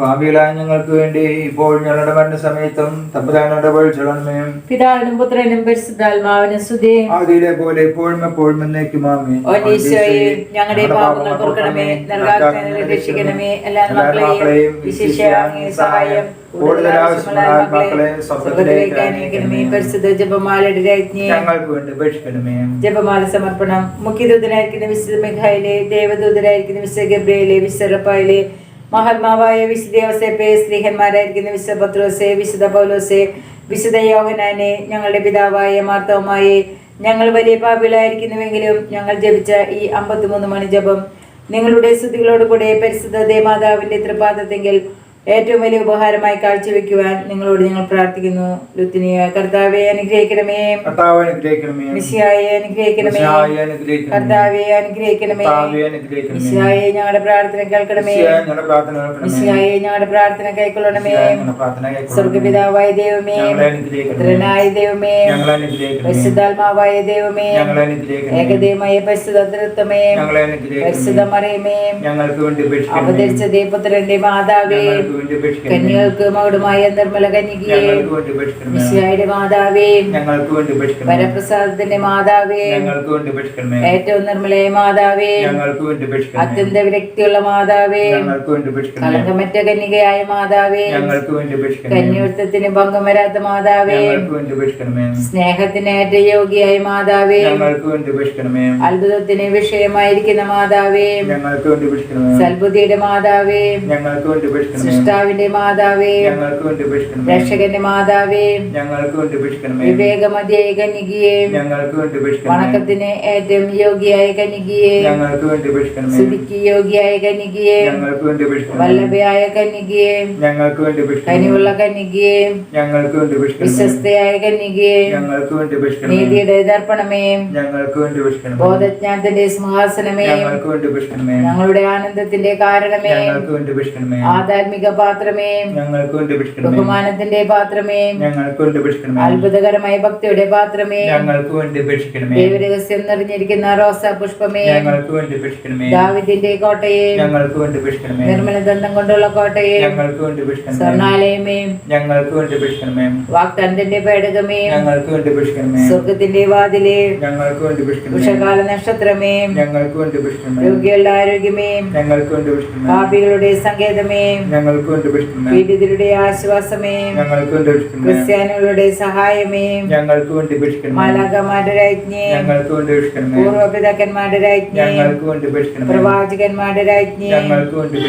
പാപികളായ ഞങ്ങൾക്ക് വേണ്ടി ഇപ്പോൾ ഞങ്ങളുടെ മരണസമയത്തും തമ്പുരാനോടെ പഴിച്ചുള്ളമേ പിതാവിനും പുത്രനും പരിശുദ്ധാത്മാവിനും സ്തുതി. ആദിയിലെ പോലെ ഇപ്പോഴും എപ്പോഴും എന്നേക്കുമാമേ ഈശോയെ ഞങ്ങളുടെ പാപങ്ങൾ പൊറുക്കണമേ നൽകാഗ്നങ്ങളെ രക്ഷിക്കണമേ എല്ലാ മക്കളെയും വിശേഷ സഹായം കൂടുതൽ ആവശ്യമുള്ള ആത്മാക്കളെ സ്വർഗത്തിലേക്ക് അനുഗ്രഹിക്കണമേ പരിശുദ്ധ ജപമാലയുടെ രാജ്ഞി. ഞങ്ങൾക്ക് വേണ്ടി ഉപേക്ഷിക്കണമേ. ജപമാല സമർപ്പണം. മുഖ്യദൂതനായിരിക്കുന്ന വിശുദ്ധ മിഖായിലെ ദേവദൂതനായിരിക്കുന്ന വിശുദ്ധ ഗബ്രയിലെ വിശ്വറപ്പായിലെ മഹാത്മാവായ വിശുദ്ധ യോസേപ്പെ സ്ത്രീഹന്മാരായിരിക്കുന്ന വിശുദ്ധ പത്രോസെ വിശുദ്ധ പൗലോസെ വിശുദ്ധ യോഹനാനെ ഞങ്ങളുടെ പിതാവായ മാർത്തവുമായി ഞങ്ങൾ വലിയ പാപികളായിരിക്കുന്നുവെങ്കിലും ഞങ്ങൾ ജപിച്ച ഈ അമ്പത്തിമൂന്ന് മണി ജപം നിങ്ങളുടെ സ്തുതികളോട് കൂടെ പരിശുദ്ധ ദേമാതാവിന്റെ തൃപാദത്തെങ്കിൽ ഏറ്റവും വലിയ ഉപഹാരമായി കാഴ്ചവെക്കുവാൻ നിങ്ങളോട് ഞങ്ങൾ പ്രാർത്ഥിക്കുന്നു. ലുത്തിനിയ കർത്താവെ അനുഗ്രഹിക്കണമേ. കർത്താവ് മിശിയായെ അനുഗ്രഹിക്കണമേ. അനുഗ്രഹിക്കണമേ. മിശിയായെ ഞങ്ങളുടെ പ്രാർത്ഥന കേൾക്കണമേ. മിസ്സിയായി ഞങ്ങളുടെ പ്രാർത്ഥന കേൾക്കണമേ. മിശിയായെ ഞങ്ങളുടെ പ്രാർത്ഥന കൈക്കൊള്ളണമേ. സ്വർഗപിതാവായ ദൈവമേ. പുത്രനായ ദൈവമേ. പരിശുദ്ധാത്മാവായ ദൈവമേ. ഏകദൈവമായ പരിശുദ്ധത്വമേ. ഞങ്ങളെ അനുഗ്രഹിക്കണമേ. പരിശുദ്ധ മറിയമേ ഞങ്ങൾക്ക് വേണ്ടി ഉപേക്ഷിക്കണമേ. അവതരിച്ച ദൈവപുത്രന്റെ മാതാവേ. ഞങ്ങൾക്ക് വേണ്ടി കന്യകൾക്ക് നിർമ്മല കന്യകയെ ഞങ്ങൾക്ക് വേണ്ടി മാതാവേ ഞങ്ങൾക്ക് വേണ്ടി ഉപേക്ഷിക്കണമേ വരപ്രസാദത്തിന്റെ മാതാവേ ഞങ്ങൾക്ക് വേണ്ടി ഉപേക്ഷിക്കണമേ ഏറ്റവും നിർമ്മലയ മാതാവേ ഞങ്ങൾക്ക് വേണ്ടി അത്യന്ത വിരക്തിയുള്ള മാതാവേ ഞങ്ങൾക്ക് വേണ്ടി കളങ്കമറ്റ കന്യകയായ മാതാവേ ഞങ്ങൾക്ക് വേണ്ടി കന്യോത്വത്തിന് ഭംഗം വരാത്ത മാതാവേ ഞങ്ങൾക്ക് വേണ്ടി സ്നേഹത്തിന് ഏറ്റവും യോഗിയായ മാതാവേ ഞങ്ങൾക്ക് വേണ്ടി അത്ഭുതത്തിന് വിഷയമായിരിക്കുന്ന മാതാവേ ഞങ്ങൾക്ക് വേണ്ടി സൽബുദ്ധിയുടെ മാതാവേ ഞങ്ങൾക്ക് വേണ്ടി സൃഷ്ടാവിന്റെ മാതാവേ ഞങ്ങൾക്ക് വേണ്ടി ഉപേക്ഷിക്കണമേ രക്ഷകന്റെ മാതാവേ ഞങ്ങൾക്ക് വേണ്ടി ഉപേക്ഷിക്കണമേ വിവേകമതിയായ കന്യകയെ ഞങ്ങൾക്ക് വേണ്ടി ഉപേക്ഷിക്കണമേ വണക്കത്തിന് ഏറ്റവും യോഗ്യയായ കനികിയെ ഞങ്ങൾക്ക് വേണ്ടി ഉപേക്ഷിക്കണമേ സ്തുതിക്ക് യോഗ്യയായ കനികിയെ ഞങ്ങൾക്ക് വേണ്ടി ഉപേക്ഷിക്കണമേ വല്ലഭയായ കനികിയെ ഞങ്ങൾക്ക് വേണ്ടി ഉപേക്ഷിക്കണമേ കനിവുള്ള കനികിയെ ഞങ്ങൾക്ക് വേണ്ടി ഉപേക്ഷിക്കണമേ വിശ്വസ്തയായ കനികിയെ ഞങ്ങൾക്ക് വേണ്ടി ഉപേക്ഷിക്കണമേ നീതിയുടെ ദർപ്പണമേ ഞങ്ങൾക്ക് വേണ്ടി ഉപേക്ഷിക്കണമേ ബോധജ്ഞാനത്തിന്റെ സിംഹാസനമേ ഞങ്ങൾക്ക് വേണ്ടി ഉപേക്ഷിക്കണമേ ഞങ്ങളുടെ ആനന്ദത്തിന്റെ കാരണമേ ഞങ്ങൾക്ക് വേണ്ടി ഉപേക്ഷിക്കണമേ പാത്രമേ ഞങ്ങൾക്ക് വേണ്ടി ബഹുമാനത്തിന്റെ പാത്രമേ ഞങ്ങൾക്ക് വേണ്ടി അത്ഭുതകരമായ ഭക്തിയുടെ പാത്രമേ ഞങ്ങൾക്ക് വേണ്ടി ഉപേക്ഷിക്കണമേ ദൈവരഹസ്യം നിറഞ്ഞിരിക്കുന്ന റോസാ പുഷ്പമേ ഞങ്ങൾക്ക് വേണ്ടി ഉപേക്ഷിക്കണമേ ദാവിദിന്റെ കോട്ടയെ ഞങ്ങൾക്ക് വേണ്ടി ഉപേക്ഷിക്കണമേ നിർമ്മല ദന്തം കൊണ്ടുള്ള കോട്ടയെ ഞങ്ങൾക്ക് വേണ്ടി ഉപേക്ഷിക്കണമേ സ്വർണാലയമേ ഞങ്ങൾക്ക് വേണ്ടി ഉപേക്ഷിക്കണമേ വാക്തന്റെ പേടകമേ ഞങ്ങൾക്ക് വേണ്ടി ഉപേക്ഷിക്കണമേ സ്വർഗത്തിന്റെ വാതിലെ ഞങ്ങൾക്ക് വേണ്ടി ഉപേക്ഷിക്കണമേ ഉഷകാല നക്ഷത്രമേ ഞങ്ങൾക്ക് വേണ്ടി ഉപേക്ഷിക്കണമേ രോഗികളുടെ ആരോഗ്യമേ ഞങ്ങൾക്ക് വേണ്ടി ഉപേക്ഷിക്കണമേ പാപികളുടെ സങ്കേതമേ ഞങ്ങൾക്ക് വേണ്ടി ഉപേക്ഷിക്കണമേ പീഡിതരുടെ ആശ്വാസമേ ഞങ്ങൾക്ക് വേണ്ടി ഉപേക്ഷിക്കണമേ ക്രിസ്ത്യാനികളുടെ സഹായമേ ഞങ്ങൾക്ക് വേണ്ടി ഉപേക്ഷിക്കണമേ മാലാകമാരുടെ രാജ്ഞി ഞങ്ങൾക്ക് വേണ്ടി പൂർവപിതാക്കന്മാരുടെ രാജ്ഞി ഞങ്ങൾക്ക് വേണ്ടി പ്രവാചകന്മാരുടെ രാജ്ഞി ഞങ്ങൾക്ക് വേണ്ടി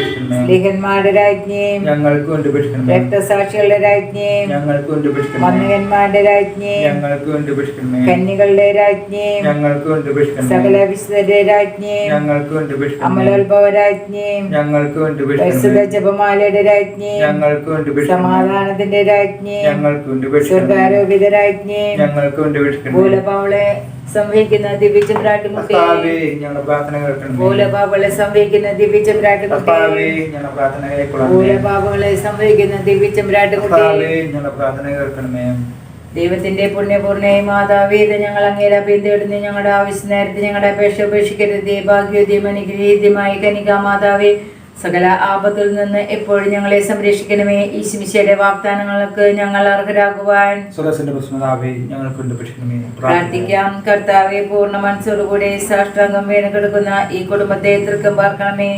ലേഖന്മാരുടെ രാജ്ഞി ഞങ്ങൾക്ക് വേണ്ടി രക്തസാക്ഷികളുടെ രാജ്ഞി ഞങ്ങൾക്ക് വേണ്ടി ഉപേക്ഷിക്കണമേ വന്ദകന്മാരുടെ രാജ്ഞി ഞങ്ങൾക്ക് വേണ്ടി ഉപേക്ഷിക്കണമേ കന്യകളുടെ രാജ്ഞി ഞങ്ങൾക്ക് വേണ്ടി സകല വിശുദ്ധരുടെ രാജ്ഞി ഞങ്ങൾക്ക് വേണ്ടി അമലോത്ഭവ രാജ്ഞി ഞങ്ങൾക്ക് വേണ്ടി ജപമാലയുടെ രാജ്ഞി ഞങ്ങൾക്ക് വേണ്ടി സമാധാനത്തിന്റെ രാജ്ഞി ഞങ്ങൾക്ക് വേണ്ടി സ്വർഗാരോപിത രാജ്ഞി ഞങ്ങൾക്ക് വേണ്ടി ഭൂലപാവളെ സംഭവിക്കുന്ന ദിവ്യചന്ദ്രാട്ടുകുട്ടി കർത്താവേ സംഭവിക്കുന്ന ദിവ്യചന്ദ്രാട്ടുകുട്ടി കർത്താവേ ഞങ്ങളുടെ പ്രാർത്ഥന ദൈവത്തിന്റെ പുണ്യപൂർണയും മാതാവീത ഞങ്ങൾ അങ്ങേരെ പിന്തുടർന്ന് ഞങ്ങളുടെ ആവശ്യ നേരത്തെ ഞങ്ങളുടെ അപേക്ഷ ഉപേക്ഷിക്കരുത്. ഭാഗ്യോദ്യം അനുഗ്രഹീതമായി കനിക മാതാവേ സകല ആപത്തിൽ നിന്ന് എപ്പോഴും ഞങ്ങളെ സംരക്ഷിക്കണമേ. ഈശ്മിശയുടെ വാഗ്ദാനങ്ങൾക്ക് ഞങ്ങൾ അർഹരാകുവാൻ പ്രാർത്ഥിക്കാം. കർത്താവെ പൂർണ മനസ്സോടുകൂടെ സാഷ്ടാംഗം വീണ് കിടക്കുന്ന ഈ കുടുംബത്തെ തൃക്കം പാർക്കണമേ.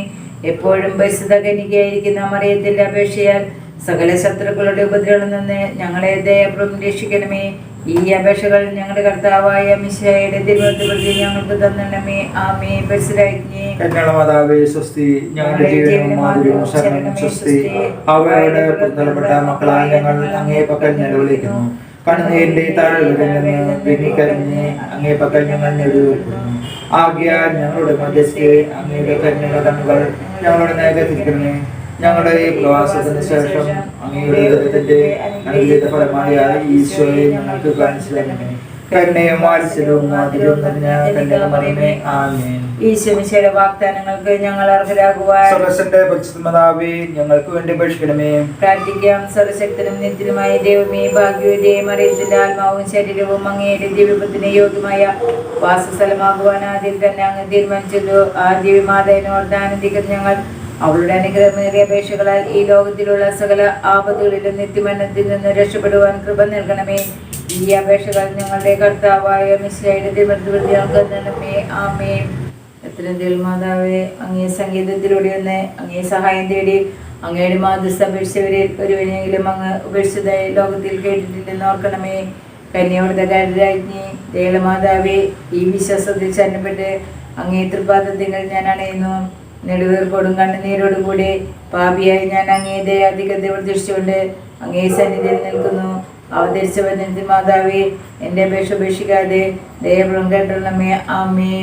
എപ്പോഴും പരിശുദ്ധ കനികയായിരിക്കുന്ന മറിയത്തിന്റെ അപേക്ഷയാൽ സകല ശത്രുക്കളുടെ ഉപദ്രവങ്ങളിൽ നിന്ന് ഞങ്ങളെ ദയപ്രം രക്ഷിക്കണമേ. ഈ അപേക്ഷകൾ ഞങ്ങളുടെ കർത്താവായ മിശയുടെ തിരുവനന്തപുരത്ത് പ്രതി ഞങ്ങൾക്ക് തന്നണമേ. ആമേ പരിശുദ്ധ കന്യാള മാതാവേ സ്വസ്തി ഞങ്ങളുടെ ജീവനും മാധുര്യവും ശരണനും സ്വസ്തി. അവയുടെ പുറത്തലപ്പെട്ട മക്കളാൽ ഞങ്ങൾ അങ്ങേ പക്കൽ നിലവിളിക്കുന്നു കണ്ണുനീരിന്റെ താഴെ നിന്ന് പിന്നിക്കരഞ്ഞ് അങ്ങേ പക്കൽ ഞങ്ങൾ ആകിയാൽ ഞങ്ങളുടെ മധ്യസ്ഥെ അങ്ങയുടെ കന്യക കണ്ണുകൾ ഞങ്ങളുടെ നേരെ തിരിക്കണമേ. ഞങ്ങളുടെ ഈ പ്രവാസത്തിന് ശേഷം അങ്ങയുടെ ദൈവത്തിന്റെ അനുഗ്രഹ ഫലമായ ഈശോയെ ഞങ്ങൾക്ക് കാണിച്ചു തരണമേ കരുണയും വാത്സല്യവും നിറഞ്ഞ കന്യാകുമാരിമേ ആമേൻ. വാഗ്ദാനങ്ങൾക്ക് ഞങ്ങൾ അർഹരാകുവാൻ സർവസന്റെ പരിശുദ്ധമാതാവേ ഞങ്ങൾക്ക് വേണ്ടി അപേക്ഷിക്കണമേ പ്രാർത്ഥിക്കാം. സർവശക്തനും നിത്യനുമായ ദൈവമേ ഭാഗ്യവതിയും അറിയത്തിന്റെ ആത്മാവും ശരീരവും അങ്ങയുടെ ദിവ്യത്തിന് യോഗ്യമായ വാസസ്ഥലമാകുവാൻ ആദ്യം തന്നെ അങ്ങ് തീരുമാനിച്ചല്ലോ. ആ ദിവ്യമാതയോട് ആനന്ദിക്കുന്ന ഞങ്ങൾ അവളുടെ അനുഗ്രഹമേറിയ അപേക്ഷകളാൽ ഈ ലോകത്തിലുള്ള സകല ആപത്തുകളിലും നിത്യമരണത്തിൽ നിന്ന് രക്ഷപ്പെടുവാൻ കൃപ നൽകണമേ. ഈ അപേക്ഷകൾ ഞങ്ങളുടെ കർത്താവായ മിശ്രയുടെ തിരുമൃതി ഞങ്ങൾക്ക് നൽകണമേ ആമേ എത്രയും മാതാവേ അങ്ങേ സംഗീതത്തിലൂടെ ഒന്ന് അങ്ങേ സഹായം തേടി അങ്ങയുടെ മാതൃസ്ഥ അപേക്ഷിച്ചവരിൽ ഒരുവനെങ്കിലും അങ്ങ് ഉപേക്ഷിച്ചതായി ലോകത്തിൽ കേട്ടിട്ടില്ലെന്ന് ഓർക്കണമേ. കന്യോടത രാജ്ഞി ഈ വിശ്വാസത്തിൽ ചരണപ്പെട്ട് അങ്ങേ തൃപാദത്തിങ്ങൾ ഞാൻ അണയുന്നു. നെടുവേർപ്പോടും കണ്ണുനീരോടും കൂടി പാപിയായി ഞാൻ അങ്ങേ ദയാധികത്തെ പ്രതീക്ഷിച്ചുകൊണ്ട് അങ്ങേ സന്നിധിയിൽ നിൽക്കുന്നു. അവതരിച്ച വന്ദനത്തിൽ മാതാവേ എന്റെ അപേക്ഷ ഉപേക്ഷിക്കാതെ ദയപ്രം കേട്ടണമേ ആമേ